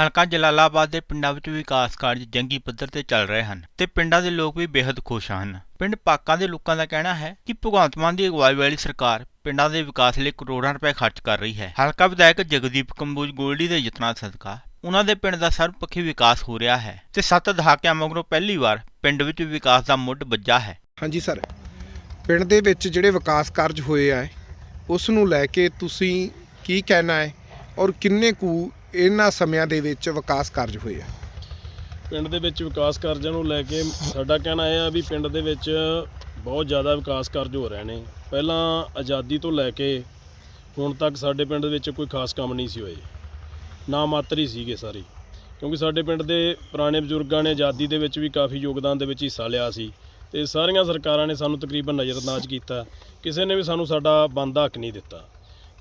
ਹਲਕਾ ਜਲਾਲਾਬਾਦ ਦੇ ਪਿੰਡਾਂ ਵਿੱਚ ਵਿਕਾਸ ਕਾਰਜ ਜੰਗੀ ਪੱਧਰ ਤੇ ਚੱਲ ਰਹੇ ਹਨ ਤੇ ਪਿੰਡਾਂ ਦੇ ਲੋਕ ਵੀ ਬੇहद ਖੁਸ਼ ਹਨ। ਪਿੰਡ ਪਾਕਾਂ ਦੇ ਲੋਕਾਂ ਦਾ ਕਹਿਣਾ ਹੈ ਕਿ ਭਗਵੰਤ ਮਾਨ ਦੀ ਅਗਵਾਈ ਵਾਲੀ ਸਰਕਾਰ ਪਿੰਡਾਂ ਦੇ ਵਿਕਾਸ ਲਈ ਕਰੋੜਾਂ ਰੁਪਏ ਖਰਚ ਕਰ ਰਹੀ ਹੈ। ਹਲਕਾ ਵਿਧਾਇਕ ਜਗਦੀਪ ਕੰਬੂਜ ਗੋਲਡੀ ਦੇ ਯਤਨਾਂ ਸਦਕਾ ਉਹਨਾਂ ਦੇ ਪਿੰਡ ਦਾ ਸਰਬਪੱਖੀ ਵਿਕਾਸ ਹੋ ਰਿਹਾ ਹੈ ਤੇ ਸੱਤ ਦਹਾਕਿਆਂ ਮਗਰੋਂ ਪਹਿਲੀ ਵਾਰ ਪਿੰਡ ਵਿੱਚ ਵਿਕਾਸ ਦਾ ਮੁੱਢ ਵੱਜਾ ਹੈ। ਹਾਂਜੀ ਸਰ, ਪਿੰਡ ਦੇ ਵਿੱਚ ਜਿਹੜੇ ਵਿਕਾਸ ਕਾਰਜ ਹੋਏ ਆ, ਉਸ ਨੂੰ ਲੈ ਕੇ ਤੁਸੀਂ ਕੀ ਕਹਿਣਾ ਹੈ ਔਰ ਕਿੰਨੇ ਕੁ ਇਹਨਾਂ ਸਮਿਆਂ ਦੇ ਵਿੱਚ ਵਿਕਾਸ ਕਾਰਜ ਹੋਏ ਆ? ਪਿੰਡ ਦੇ ਵਿੱਚ ਵਿਕਾਸ ਕਾਰਜਾਂ ਨੂੰ ਲੈ ਕੇ ਸਾਡਾ ਕਹਿਣਾ ਇਹ ਆ ਵੀ ਪਿੰਡ ਦੇ ਵਿੱਚ ਬਹੁਤ ਜ਼ਿਆਦਾ ਵਿਕਾਸ ਕਾਰਜ ਹੋ ਰਹੇ ਨੇ। ਪਹਿਲਾਂ ਆਜ਼ਾਦੀ ਤੋਂ ਲੈ ਕੇ ਹੁਣ ਤੱਕ ਸਾਡੇ ਪਿੰਡ ਦੇ ਵਿੱਚ ਕੋਈ ਖਾਸ ਕੰਮ ਨਹੀਂ ਸੀ ਹੋਏ। ਨਾ ਮਾਤਰ ਹੀ ਸੀਗੇ ਸਾਰੇ। ਕਿਉਂਕਿ ਸਾਡੇ ਪਿੰਡ ਦੇ ਪੁਰਾਣੇ ਬਜ਼ੁਰਗਾਂ ਨੇ ਆਜ਼ਾਦੀ ਦੇ ਵਿੱਚ ਵੀ ਕਾਫੀ ਯੋਗਦਾਨ ਦੇ ਵਿੱਚ ਹਿੱਸਾ ਲਿਆ ਸੀ ਤੇ ਸਾਰੀਆਂ ਸਰਕਾਰਾਂ ਨੇ ਸਾਨੂੰ ਤਕਰੀਬਨ ਨਜ਼ਰਅੰਦਾਜ਼ ਕੀਤਾ। ਕਿਸੇ ਨੇ ਵੀ ਸਾਨੂੰ ਸਾਡਾ ਬਣਦਾ ਹੱਕ ਨਹੀਂ ਦਿੱਤਾ।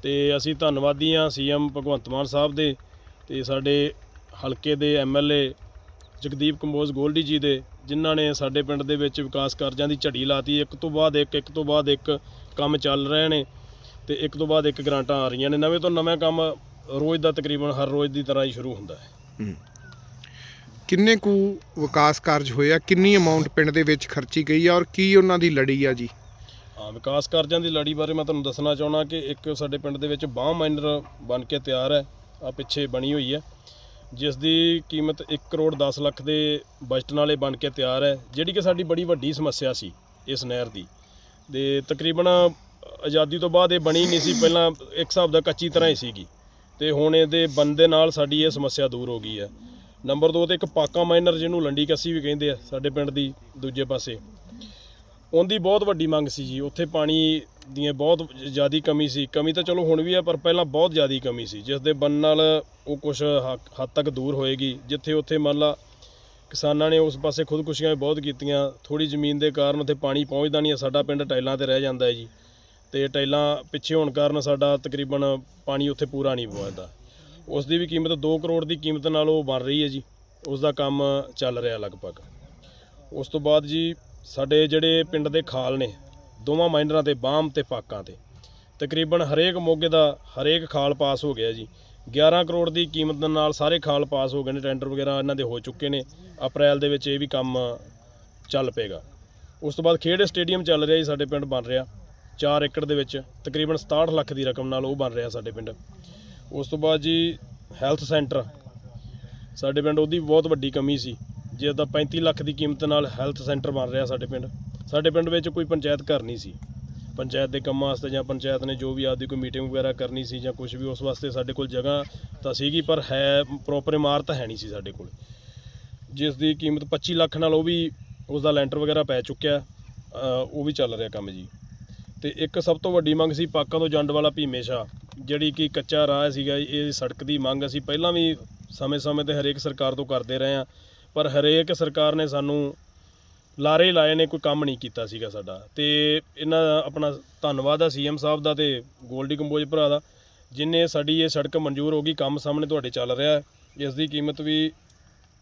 ਤੇ ਅਸੀਂ ਧੰਨਵਾਦੀ ਹਾਂ ਸੀਐਮ ਭਗਵੰਤ ਮਾਨ ਸਾਹਿਬ ਦੇ ਤੇ ਸਾਡੇ ਹਲਕੇ ਦੇ ਐਮਐਲਏ ਜਗਦੀਪ ਕੰਬੋਜ ਗੋਲਡੀ ਜੀ ਦੇ ਜਿਨ੍ਹਾਂ ਨੇ ਸਾਡੇ ਪਿੰਡ ਦੇ ਵਿੱਚ ਵਿਕਾਸ ਕਾਰਜਾਂ ਦੀ ਝੜੀ ਲਾਤੀ। ਇੱਕ ਤੋਂ ਬਾਅਦ ਇੱਕ ਇੱਕ ਤੋਂ ਬਾਅਦ ਇੱਕ ਕੰਮ ਚੱਲ ਰਹੇ ਨੇ ਤੇ ਇੱਕ ਤੋਂ ਬਾਅਦ ਇੱਕ ਗ੍ਰਾਂਟਾਂ ਆ ਰਹੀਆਂ ਨੇ। ਨਵੇਂ ਤੋਂ ਨਵੇਂ ਕੰਮ ਰੋਜ਼ ਦਾ ਤਕਰੀਬਨ ਹਰ ਰੋਜ਼ ਦੀ ਤਰ੍ਹਾਂ ਹੀ ਸ਼ੁਰੂ ਹੁੰਦਾ ਹੈ। ਕਿੰਨੇ ਕੁ ਵਿਕਾਸ ਕਾਰਜ ਹੋਏ ਆ? ਕਿੰਨੀ ਅਮਾਉਂਟ ਪਿੰਡ ਦੇ ਵਿੱਚ ਖਰਚੀ ਗਈ ਆ ਔਰ ਕੀ ਉਹਨਾਂ ਦੀ ਲੜੀ ਆ ਜੀ? ਹਾਂ ਵਿਕਾਸ ਕਾਰਜਾਂ ਦੀ ਲੜੀ ਬਾਰੇ ਮੈਂ ਤੁਹਾਨੂੰ ਦੱਸਣਾ ਚਾਹੁੰਦਾ ਕਿ ਇੱਕ ਸਾਡੇ ਪਿੰਡ ਦੇ ਵਿੱਚ ਬਾਹ ਮਾਈਨਰ ਬਣ ਕੇ ਤਿਆਰ ਹੈ। ਆ ਪਿੱਛੇ ਬਣੀ ਹੋਈ ਹੈ, ਜਿਸ ਦੀ ਕੀਮਤ 1 ਕਰੋੜ 10 ਲੱਖ ਦੇ ਬਜਟ ਨਾਲੇ ਬਣ ਕੇ ਤਿਆਰ ਹੈ, ਜਿਹੜੀ ਕਿ ਸਾਡੀ ਬੜੀ ਵੱਡੀ ਸਮੱਸਿਆ ਸੀ ਇਸ ਨਹਿਰ ਦੀ। ਦੇ ਤਕਰੀਬਨ ਆਜ਼ਾਦੀ ਤੋਂ ਬਾਅਦ ਇਹ ਬਣੀ ਨਹੀਂ ਸੀ, ਪਹਿਲਾਂ ਇੱਕ ਹਿਸਾਬ ਦਾ ਕੱਚੀ ਤਰ੍ਹਾਂ ਹੀ ਸੀਗੀ। ਤੇ ਹੁਣ ਇਹਦੇ ਬੰਦੇ ਨਾਲ ਸਾਡੀ ਇਹ ਸਮੱਸਿਆ ਦੂਰ ਹੋ ਗਈ ਹੈ। ਨੰਬਰ 2 ਤੇ ਇੱਕ ਪਾਕਾ ਮਾਈਨਰ ਜਿਹਨੂੰ ਲੰਡੀ ਕੱਸੀ ਵੀ ਕਹਿੰਦੇ ਆ, ਸਾਡੇ ਪਿੰਡ ਦੀ ਦੂਜੇ ਪਾਸੇ। ਉਹਦੀ ਬਹੁਤ ਵੱਡੀ ਮੰਗ ਸੀ ਜੀ, ਉੱਥੇ ਪਾਣੀ ਦੀਆਂ ਬਹੁਤ ਜ਼ਿਆਦੀ ਕਮੀ ਸੀ। ਕਮੀ ਤਾਂ ਚਲੋ ਹੁਣ ਵੀ ਹੈ, ਪਰ ਪਹਿਲਾਂ ਬਹੁਤ ਜ਼ਿਆਦੀ ਕਮੀ ਸੀ, ਜਿਸ ਦੇ ਬੰਨ ਨਾਲ ਉਹ ਕੁਝ ਹੱਦ ਤੱਕ ਦੂਰ ਹੋਏਗੀ। ਜਿੱਥੇ ਉੱਥੇ ਮੰਨ ਲਾ ਕਿਸਾਨਾਂ ਨੇ ਉਸ ਪਾਸੇ ਖੁਦਕੁਸ਼ੀਆਂ ਵੀ ਬਹੁਤ ਕੀਤੀਆਂ। ਥੋੜੀ ਜ਼ਮੀਨ ਦੇ ਕਾਰਨ ਉੱਥੇ ਪਾਣੀ ਪਹੁੰਚਦਾ ਨਹੀਂ ਹੈ। ਸਾਡਾ ਪਿੰਡ ਟਾਈਲਾਂ ਤੇ ਰਹਿ ਜਾਂਦਾ ਹੈ ਜੀ। ਤੇ ਟਾਈਲਾਂ ਪਿੱਛੇ ਹੋਣ ਕਾਰਨ ਸਾਡਾ ਤਕਰੀਬਨ ਪਾਣੀ ਉੱਥੇ ਪੂਰਾ ਨਹੀਂ ਪਹੁੰਚਦਾ। ਉਸ ਦੀ ਵੀ ਕੀਮਤ 2 ਕਰੋੜ ਦੀ ਕੀਮਤ ਨਾਲ ਉਹ ਬਣ ਰਹੀ ਹੈ ਜੀ। ਉਸ ਦਾ ਕੰਮ ਚੱਲ ਰਿਹਾ ਲਗਭਗ। ਉਸ ਤੋਂ ਬਾਅਦ ਜੀ ਸਾਡੇ ਜਿਹੜੇ ਪਿੰਡ ਦੇ ਖਾਲ ਨੇ ਦੋਵਾਂ ਮਾਈਨਰਾਂ ਤੇ ਬਾਮ ਤੇ ਪਾਕਾਂ ਤੇ। ਤਕਰੀਬਨ ਹਰੇਕ ਮੋਗੇ ਦਾ ਹਰੇਕ ਖਾਲ ਪਾਸ ਹੋ ਗਿਆ ਜੀ। 11 ਕਰੋੜ ਦੀ ਕੀਮਤ ਦੇ ਨਾਲ ਸਾਰੇ ਖਾਲ ਪਾਸ ਹੋ ਗਏ ਨੇ, ਟੈਂਡਰ ਵਗੈਰਾ ਇਹਨਾਂ ਦੇ ਹੋ ਚੁੱਕੇ ਨੇ। ਅਪ੍ਰੈਲ ਦੇ ਵਿੱਚ ਇਹ ਵੀ ਕੰਮ ਚੱਲ ਪਏਗਾ। ਉਸ ਤੋਂ ਬਾਅਦ ਖੇਡ ਸਟੇਡੀਅਮ ਚੱਲ ਰਿਹਾ ਜੀ, ਸਾਡੇ ਪਿੰਡ ਬਣ ਰਿਹਾ। 4 ਏਕੜ ਦੇ ਵਿੱਚ ਤਕਰੀਬਨ 67 ਲੱਖ ਦੀ ਰਕਮ ਨਾਲ ਉਹ ਬਣ ਰਿਹਾ ਸਾਡੇ ਪਿੰਡ। ਉਸ ਤੋਂ ਬਾਅਦ ਜੀ ਹੈਲਥ ਸੈਂਟਰ। ਸਾਡੇ ਪਿੰਡ ਉਹਦੀ ਬਹੁਤ ਵੱਡੀ ਕਮੀ ਸੀ। ਜਿਸ ਦਾ 35 ਲੱਖ ਦੀ ਕੀਮਤ ਨਾਲ ਹੈਲਥ ਸੈਂਟਰ ਬਣ ਰਿਹਾ ਸਾਡੇ ਪਿੰਡ। ਸਾਡੇ ਪਿੰਡ ਵਿੱਚ ਕੋਈ ਪੰਚਾਇਤ ਘਰ ਨਹੀਂ ਸੀ। ਪੰਚਾਇਤ ਦੇ ਕੰਮਾਂ ਵਾਸਤੇ ਜਾਂ ਪੰਚਾਇਤ ਨੇ ਜੋ ਵੀ ਆਪਦੀ ਕੋਈ ਮੀਟਿੰਗ ਵਗੈਰਾ ਕਰਨੀ ਸੀ ਜਾਂ ਕੁਝ ਵੀ ਉਸ ਵਾਸਤੇ ਸਾਡੇ ਕੋਲ ਜਗ੍ਹਾ ਤਾਂ ਸੀਗੀ ਪਰ ਹੈ ਪ੍ਰੋਪਰ ਇਮਾਰਤ ਹੈ ਨਹੀਂ ਸੀ ਸਾਡੇ ਕੋਲ। ਜਿਸ ਦੀ ਕੀਮਤ 25 ਲੱਖ ਨਾਲ ਉਹ ਵੀ ਉਸ ਦਾ ਲੈਂਟਰ ਵਗੈਰਾ ਪੈ ਚੁੱਕਿਆ। ਉਹ ਵੀ ਚੱਲ ਰਿਹਾ ਕੰਮ ਜੀ। ਤੇ ਇੱਕ ਸਭ ਤੋਂ ਵੱਡੀ ਮੰਗ ਸੀ ਪਾਕਾਂ ਤੋਂ ਜੰਡ ਵਾਲਾ ਭੀਮੇ ਭੀਮੇਸ਼ਾ ਜਿਹੜੀ ਕਿ ਕੱਚਾ ਰਾਹ ਸੀਗਾ ਜੀ, ਇਹ ਸੜਕ ਦੀ ਮੰਗ ਅਸੀਂ ਪਹਿਲਾਂ ਵੀ ਸਮੇਂ-ਸਮੇਂ ਤੇ ਹਰੇਕ ਸਰਕਾਰ ਤੋਂ ਕਰਦੇ ਰਹੇ ਹਾਂ। ਪਰ ਹਰੇਕ ਸਰਕਾਰ ਨੇ ਸਾਨੂੰ ਲਾਰੇ ਲਾਏ ਨੇ, ਕੋਈ ਕੰਮ ਨਹੀਂ ਕੀਤਾ ਸੀਗਾ ਸਾਡਾ। ਤੇ ਇਹਨਾਂ ਦਾ ਆਪਣਾ ਧੰਨਵਾਦ ਆ ਸੀਐਮ ਸਾਹਿਬ ਦਾ ਤੇ ਗੋਲਡੀ ਕੰਬੋਜ ਭਰਾ ਦਾ, ਜਿਨੇ ਸਾਡੀ ਇਹ ਸੜਕ ਮਨਜ਼ੂਰ ਹੋ ਗਈ, ਕੰਮ ਸਾਹਮਣੇ ਤੁਹਾਡੇ ਚੱਲ ਰਿਹਾ ਹੈ। ਇਸ ਦੀ ਕੀਮਤ ਵੀ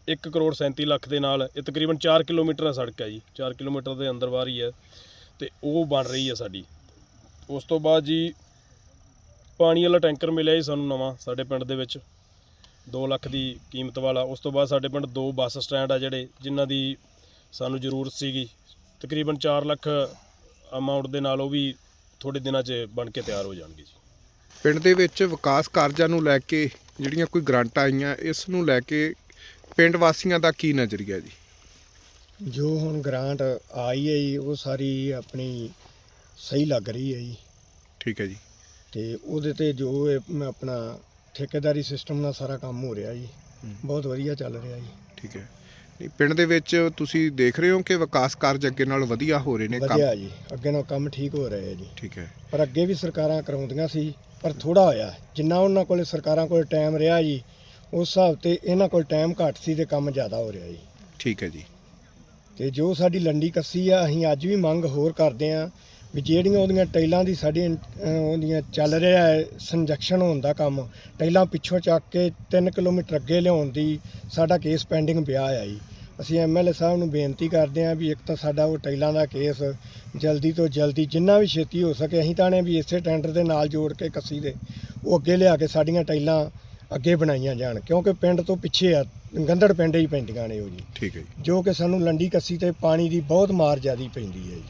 1 ਕਰੋੜ 37 ਲੱਖ ਦੇ ਨਾਲ, ਇਹ ਤਕਰੀਬਨ 4 ਕਿਲੋਮੀਟਰ ਆ ਸੜਕ ਹੈ ਜੀ 4 ਕਿਲੋਮੀਟਰ ਦੇ ਅੰਦਰ ਬਾਹਰ ਹੀ ਹੈ ਤੇ ਉਹ ਬਣ ਰਹੀ ਹੈ ਸਾਡੀ। ਉਸ ਤੋਂ ਬਾਅਦ ਜੀ ਪਾਣੀ ਵਾਲਾ ਟੈਂਕਰ ਮਿਲਿਆ ਜੀ ਸਾਨੂੰ ਨਵਾਂ, ਸਾਡੇ ਪਿੰਡ ਦੇ ਵਿੱਚ। 2 ਲੱਖ ਦੀ ਕੀਮਤ ਵਾਲਾ, ਉਸ ਤੋਂ ਬਾਅਦ ਸਾਡੇ ਪਿੰਡ ਦੋ ਬੱਸ ਸਟੈਂਡ ਆ ਜਿਹੜੇ, ਜਿਨ੍ਹਾਂ ਦੀ ਸਾਨੂੰ ਜ਼ਰੂਰਤ ਸੀਗੀ। ਤਕਰੀਬਨ 4 ਲੱਖ ਅਮਾਉਂਟ ਦੇ ਨਾਲ ਉਹ ਵੀ ਥੋੜੇ ਦਿਨਾਂ 'ਚ ਬਣ ਕੇ ਤਿਆਰ ਹੋ ਜਾਣਗੇ ਜੀ। ਪਿੰਡ ਦੇ ਵਿੱਚ ਵਿਕਾਸ ਕਾਰਜਾਂ ਨੂੰ ਲੈ ਕੇ ਜਿਹੜੀਆਂ ਕੋਈ ਗ੍ਰਾਂਟਾਂ ਆਈਆਂ ਇਸ ਨੂੰ ਲੈ ਕੇ ਪਿੰਡ ਵਾਸੀਆਂ ਦਾ ਕੀ ਨਜ਼ਰੀਆ ਜੀ? ਜੋ ਹੁਣ ਗ੍ਰਾਂਟ ਆਈ ਹੈ ਜੀ ਉਹ ਸਾਰੀ ਆਪਣੀ ਸਹੀ ਲੱਗ ਰਹੀ ਹੈ ਜੀ। ਠੀਕ ਹੈ ਜੀ। ਤੇ ਉਹਦੇ ਤੇ ਜੋ ਇਹ ਆਪਣਾ ਠੇਕੇਦਾਰੀ ਸਿਸਟਮ ਨਾਲ ਸਾਰਾ ਕੰਮ ਹੋ ਰਿਹਾ ਜੀ। ਬਹੁਤ ਵਧੀਆ ਚੱਲ ਰਿਹਾ ਜੀ। ਠੀਕ ਹੈ। ਨਹੀਂ ਪਿੰਡ ਦੇ ਵਿੱਚ ਤੁਸੀਂ ਦੇਖ ਰਹੇ ਹੋ ਕਿ ਵਿਕਾਸ ਕਾਰਜ ਅੱਗੇ ਨਾਲ ਵਧੀਆ ਹੋ ਰਹੇ ਨੇ ਕੰਮ? ਵਧੀਆ ਜੀ ਅੱਗੇ ਨਾਲ ਕੰਮ ਠੀਕ ਹੋ ਰਿਹਾ ਹੈ ਜੀ। ਠੀਕ ਹੈ। ਪਰ ਅੱਗੇ ਵੀ ਸਰਕਾਰਾਂ ਕਰਾਉਂਦੀਆਂ ਸੀ ਪਰ ਥੋੜਾ ਹੋਇਆ। ਜਿੰਨਾ ਉਹਨਾਂ ਕੋਲੇ ਸਰਕਾਰਾਂ ਕੋਲ ਟਾਈਮ ਰਿਹਾ ਜੀ ਉਸ ਹਿਸਾਬ ਤੇ ਇਹਨਾਂ ਕੋਲ ਟਾਈਮ ਘੱਟ ਸੀ ਤੇ ਕੰਮ ਜ਼ਿਆਦਾ ਹੋ ਰਿਹਾ ਜੀ। ਠੀਕ ਹੈ ਜੀ। ਤੇ ਜੋ ਸਾਡੀ ਲੰਡੀ ਕੱਸੀ ਆ ਅਸੀਂ ਅੱਜ ਵੀ ਮੰਗ ਹੋਰ ਕਰਦੇ ਆ ਵੀ ਜਿਹੜੀਆਂ ਉਹਦੀਆਂ ਟਾਈਲਾਂ ਦੀ ਅਹ, ਉਹਦੀਆਂ ਚੱਲ ਰਿਹਾ ਹੈ ਸੰਜੈਕਸ਼ਨ ਹੋਣ ਦਾ ਕੰਮ ਟਾਈਲਾਂ ਪਿੱਛੋਂ ਚੱਕ ਕੇ 3 ਕਿਲੋਮੀਟਰ ਅੱਗੇ ਲਿਆਉਣ ਦੀ ਸਾਡਾ ਕੇਸ ਪੈਂਡਿੰਗ ਪਿਆ ਆ ਜੀ। ਅਸੀਂ ਐਮਐਲਏ ਸਾਹਿਬ ਨੂੰ ਬੇਨਤੀ ਕਰਦੇ ਆ ਵੀ ਇੱਕ ਤਾਂ ਸਾਡਾ ਉਹ ਟਾਈਲਾਂ ਦਾ ਕੇਸ ਜਲਦੀ ਤੋਂ ਜਲਦੀ ਜਿੰਨਾ ਵੀ ਛੇਤੀ ਹੋ ਸਕੇ ਅਸੀਂ ਤਾਂ ਨੇ ਵੀ ਇਸੇ ਟੈਂਡਰ ਦੇ ਨਾਲ ਜੋੜ ਕੇ ਕੱਸੀ ਦੇ ਉਹ ਅੱਗੇ ਲਿਆ ਕੇ ਸਾਡੀਆਂ ਟਾਈਲਾਂ ਅੱਗੇ ਬਣਾਈਆਂ ਜਾਣ ਕਿਉਂਕਿ ਪਿੰਡ ਤੋਂ ਪਿੱਛੇ ਆ ਗੰਦੜ ਪਿੰਡ ਹੀ ਪੈਂਦੀਆਂ ਨੇ ਉਹ ਜੀ। ਠੀਕ ਹੈ ਜੀ। ਜੋ ਕਿ ਸਾਨੂੰ ਲੰਡੀ ਕੱਸੀ ਤੇ ਪਾਣੀ ਦੀ ਬਹੁਤ ਮਾਰ ਜ਼ਿਆਦੀ ਪੈਂਦੀ ਹੈ ਜੀ।